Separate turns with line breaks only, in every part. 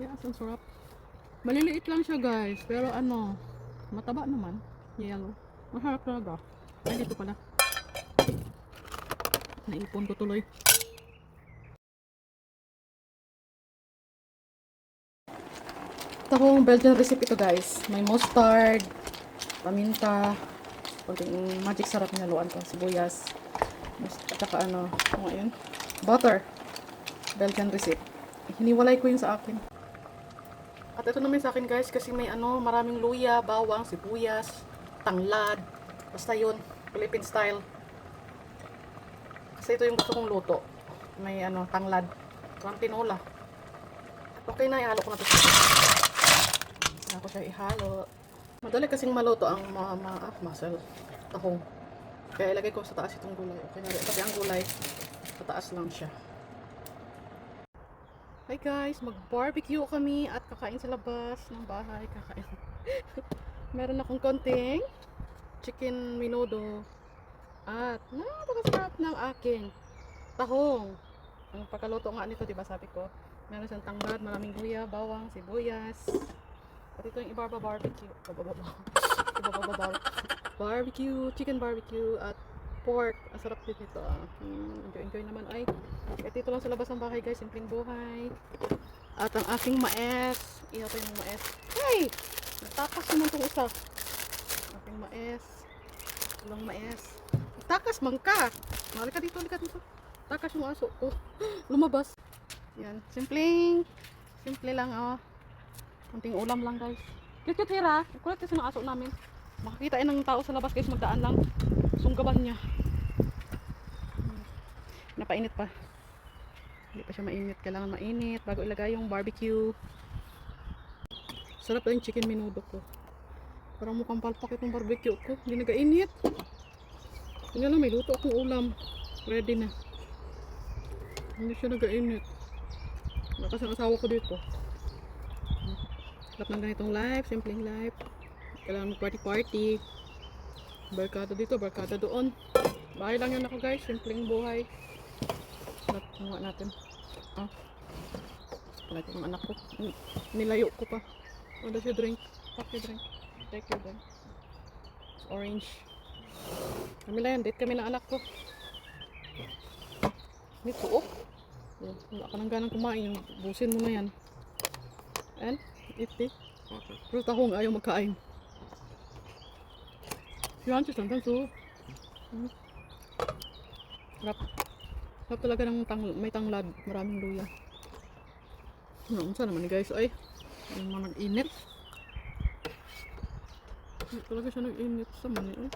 Yes, ang sarap. Maliliit lang siya guys, pero ano, mataba naman. Yellow. Masarap talaga. Ay, dito pala. Naipon ko tuloy. Tahong Belgian recipe ito guys. May mustard, paminta, konting magic sarap na luan ko, sibuyas, at saka ano, ano nga yun? Butter. Belgian recipe. Hiniwalay ko yung sa akin. At ito naman sa akin guys kasi may ano, maraming luya, bawang, sibuyas, tanglad. Basta yun, Philippine style. Kasi ito yung gusto kong luto. May ano, tanglad. Parang tinola. Okay na, ihalo ko na ito. Kaya ko siya ihalo. Madali kasing maluto ang mga ma, ah, muscle. Tahong. Kaya ilagay ko sa taas itong gulay. Okay na rin. Kasi ang gulay, sa taas lang siya. Hi guys, mag-barbecue kami at kakain sa labas ng bahay. Kakain. Meron akong konting chicken minudo at napakasarap ng aking tahong. Ang pagkaluto nga nito, di ba sabi ko, meron siyang tanglad, maraming luya, bawang, sibuyas. At ito yung ibarba barbecue. Bar- barbecue, chicken barbecue at pork. Ang sarap din ito. Ah. Mm, enjoy, enjoy naman. Ay, at dito lang sa labas ng bahay guys, simpleng buhay. At ang aking maes. Iyaw tayo ng maes. Hey! Natakas naman itong isa. Aking maes. Walang maes. Takas man ka! Halika dito, halika dito. Takas yung aso ko. Lumabas. Yan. Simpleng. Simple lang oh. Kunting ulam lang guys. Cute cute here ha. Kulit kasi ng aso namin. Makakita ng tao sa labas guys magdaan lang. Sunggaban niya. Napainit pa. Hindi pa siya mainit. Kailangan mainit bago ilagay yung barbecue. Sarap yung chicken minudo ko. Parang mukhang palpak itong barbecue ko. Hindi nagainit. Hindi lang, may luto akong ulam. Ready na. Hindi siya nagainit. Wala kasi ang asawa ko dito. Sarap ng ganitong life, simpleng life. Kailangan mag-party-party. Barkada dito, barkada doon. Bahay lang yun ako guys, simpleng buhay. Sarap nga natin. Ah. Palagi ng anak ko. Nilayo ko pa. Wala siya drink. Pack your drink. Take your drink. It's orange. Kami lang yan, date kami ng anak ko. Oh. Oh, Wala ka nang ganang kumain. Busin mo na yan. And, eat it.
Okay.
Pero tahong ayaw magkain. Yan, si Santan so. Hmm. Sarap. Sarap talaga ng tang may tanglad. Maraming luya. Ano, unsa naman ni guys? Ay, yung mga nag-init. Hindi talaga siya nag-init sa mani. Eh.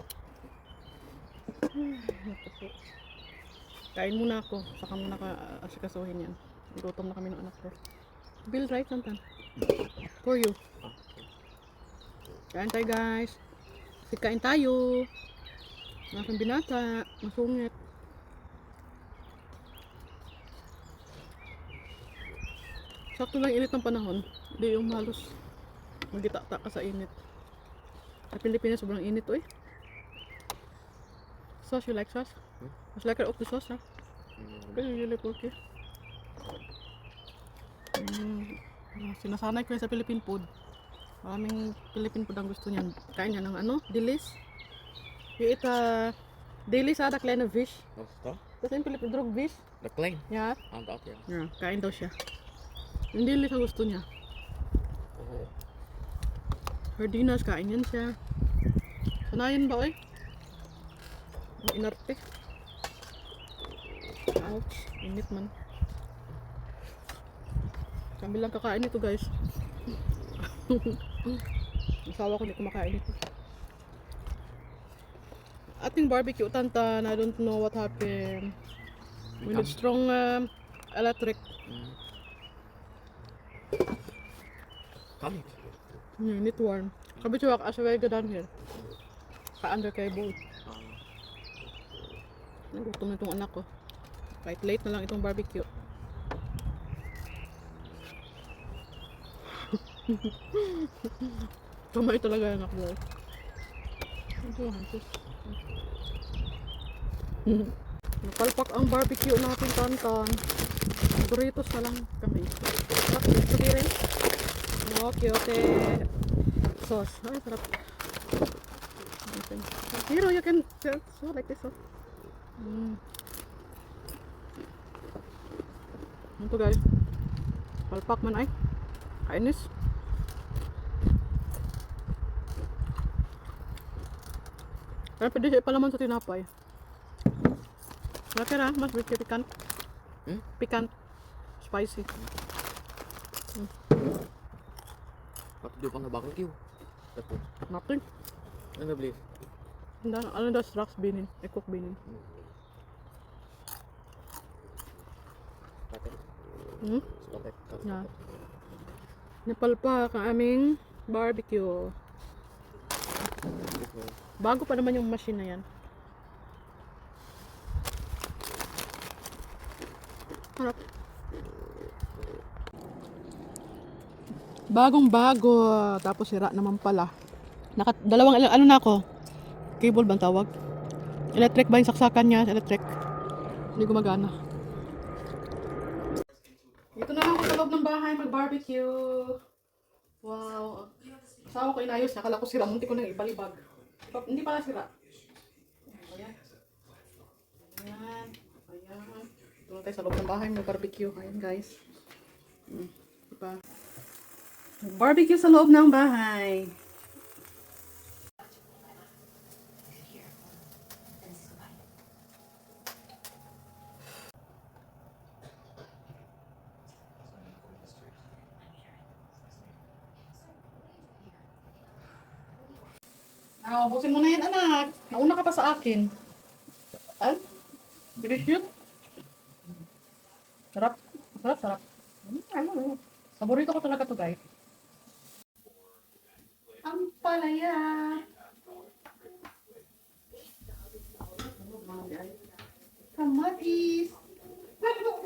Kain muna ako. Saka muna ka asikasuhin yan. Gutom na kami ng anak ko. Bill, right, Santan? For you. Kain tayo guys. Kasi kain tayo. Nasang binata. Masungit. Sakto lang init ng panahon. Hindi yung halos magitata ka sa init. Sa Pilipinas sobrang init oy. Sauce, you like sauce?
Hmm?
Mas like of the sauce ha? Pero really porky. Mm, ah, sinasanay ko sa Philippine food. Maraming Philippine food ang gusto niyan. Kain niya ng ano? Dilis. You eat uh, dilis ha, the clan of fish.
What's that?
Yung Philippine drug fish.
The plane.
Yeah.
On that, yeah.
Yeah, kain daw siya. Yung dilis ang gusto niya.
Oh.
Sardinas, kain yan siya. Sanayin ba oy? Inarte. Ouch, init man. Kami lang kakain ito guys. Asawa ko hindi kumakain ito. Ating barbecue tantan, I don't know what happened. We need strong um, electric.
Mm. Come it.
You need warm. Sabi siya, as well go down here. Ka-under kay boat.
Uh,
Nagutom na itong anak ko. Kahit late na lang itong barbecue. Kamay talaga anak ko. Ito, hansis. Napalpak ang barbecue natin tantan. Doritos na lang kami. Gusto di rin? Okyote sauce. Ay, sarap. Hero, you can so like this. Oh. Mm. Ito guys. Palpak man ay. Kainis. Pero pwede siya palaman sa tinapay. Okay ra, mas medyo pikant.
Hmm?
Pikant. Spicy.
Bakit di pa na barbecue? Ito.
Nothing.
Ano na believe?
Ano ano daw strax binin? I-cook binin.
Patek.
Hmm?
Patek.
Na. Napalpak ang aming barbecue. Bago pa naman yung machine na yan. Harap. Bagong bago. Tapos sira naman pala. Naka, dalawang ano na ako. Cable bang tawag? Electric ba yung saksakan niya? Electric. Hindi gumagana. Dito na lang ako sa loob ng bahay mag-barbecue. Wow. Asawa ko inayos niya. Akala ko sira. Munti ko nang ibalibag. Hindi pala sira. Ayan. Ayan. Ayan. Tayo sa loob ng bahay mag-barbecue. Ayan guys. Hmm. Diba? Barbecue sa loob ng bahay. Ah, ubusin mo na yan, anak. Nauna ka pa sa akin. Ay, delicious. Sarap. Sarap, sarap. Mm, ano, ano. Paborito ko talaga to guys. Ang palaya. Kamatis. Ano